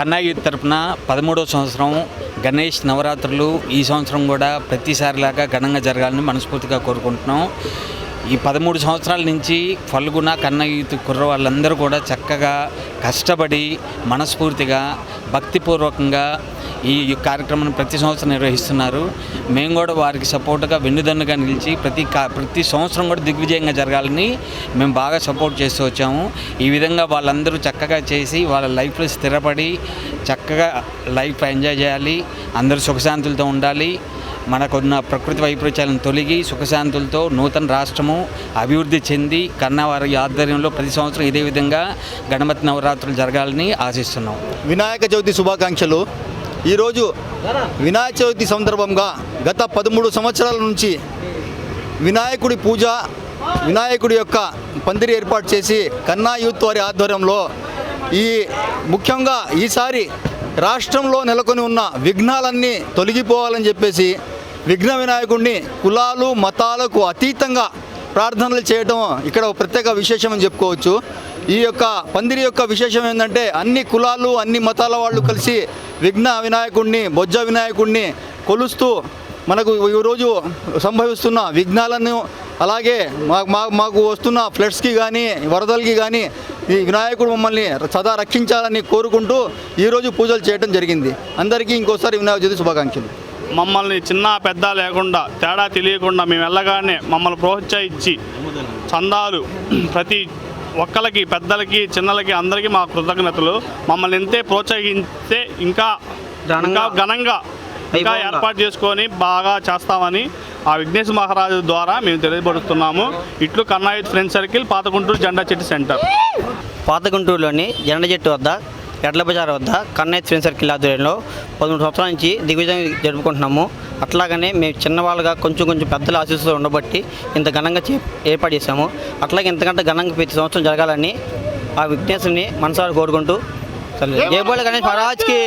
కన్నాయి తరపున పదమూడవ సంవత్సరం గణేష్ నవరాత్రులు ఈ సంవత్సరం కూడా ప్రతిసారిలాగా ఘనంగా జరగాలని మనస్ఫూర్తిగా కోరుకుంటున్నాం. ఈ పదమూడు సంవత్సరాల నుంచి ఫల్గుణ కన్న యూత్ కుర్ర వాళ్ళందరూ కూడా చక్కగా కష్టపడి మనస్ఫూర్తిగా భక్తిపూర్వకంగా ఈ కార్యక్రమాన్ని ప్రతి సంవత్సరం నిర్వహిస్తున్నారు. మేము కూడా వారికి సపోర్ట్గా వెన్నుదన్నుగా నిలిచి ప్రతి కా ప్రతి సంవత్సరం కూడా దిగ్విజయంగా జరగాలని మేము బాగా సపోర్ట్ చేస్తూ వచ్చాము. ఈ విధంగా వాళ్ళందరూ చక్కగా చేసి వాళ్ళ లైఫ్లో స్థిరపడి చక్కగా లైఫ్ ఎంజాయ్ చేయాలి. అందరూ సుఖశాంతులతో ఉండాలి. మనకున్న ప్రకృతి వైపరీత్యాలను తొలగి సుఖశాంతులతో నూతన రాష్ట్రము అభివృద్ధి చెంది కన్నవారి ఆధ్వర్యంలో ప్రతి సంవత్సరం ఇదే విధంగా గణపతి నవరాత్రులు జరగాలని ఆశిస్తున్నాం. వినాయక చవితి శుభాకాంక్షలు. ఈరోజు వినాయక చవితి సందర్భంగా గత పదమూడు సంవత్సరాల నుంచి వినాయకుడి పూజ వినాయకుడి యొక్క పందిరి ఏర్పాటు చేసి కన్నా యూత్ వారి ఆధ్వర్యంలో ఈ ముఖ్యంగా ఈసారి రాష్ట్రంలో నెలకొని ఉన్న విఘ్నాలన్నీ తొలగిపోవాలని చెప్పేసి విఘ్న వినాయకుడిని కులాలు మతాలకు అతీతంగా ప్రార్థనలు చేయడం ఇక్కడ ఒక ప్రత్యేక విశేషం అని చెప్పుకోవచ్చు. ఈ యొక్క పందిరి యొక్క విశేషం ఏంటంటే అన్ని కులాలు అన్ని మతాల వాళ్ళు కలిసి విఘ్న వినాయకుడిని బొజ్జ వినాయకుడిని కొలుస్తూ మనకు ఈరోజు సంభవిస్తున్న విఘ్నాలను అలాగే మా మా మాకు వస్తున్న ఫ్లడ్స్కి కానీ వరదలకి కానీ ఈ వినాయకుడు మమ్మల్ని సదా రక్షించాలని కోరుకుంటూ ఈరోజు పూజలు చేయడం జరిగింది. అందరికీ ఇంకోసారి వినాయక చవితి శుభాకాంక్షలు. మమ్మల్ని చిన్న పెద్ద లేకుండా తేడా తెలియకుండా మేము వెళ్ళగానే మమ్మల్ని ప్రోత్సహించి చందాలు ప్రతి ఒక్కరికి పెద్దలకి చిన్నలకి అందరికీ మా కృతజ్ఞతలు. మమ్మల్ని ఎంతే ప్రోత్సహిస్తే ఇంకా ఇంకా ఘనంగా ఇంకా ఏర్పాటు చేసుకొని బాగా చేస్తామని ఆ విఘ్నేశ్ మహారాజు ద్వారా మేము తెలియపరుస్తున్నాము. ఇట్లు కన్నాయుత్ ఫ్రెండ్ సర్కిల్ పాతగుంటూరు జెండా చెట్టు సెంటర్. పాత గుంటూరులోని జెండ చెట్టు వద్ద ఎడ్ల బజార్ వద్ద కన్నయ్య ఫిల్మ్ సర్కిల్ ఆధ్వర్యంలో పదమూడు సంవత్సరాల నుంచి దిగ్విజయం జరుపుకుంటున్నాము. అట్లాగనే మేము చిన్నవాళ్ళుగా కొంచెం కొంచెం పెద్దల ఆశీస్సులు ఉండబట్టి ఇంత ఘనంగా చే ఏర్పాటు చేశాము. అట్లాగే ఇంతకంటే ఘనంగా ప్రతి సంవత్సరం జరగాలని ఆ విఘ్నేశ్వరిని మనసారి కోరుకుంటూ సరే జయబోళ గణేష్ మహారాజ్కి!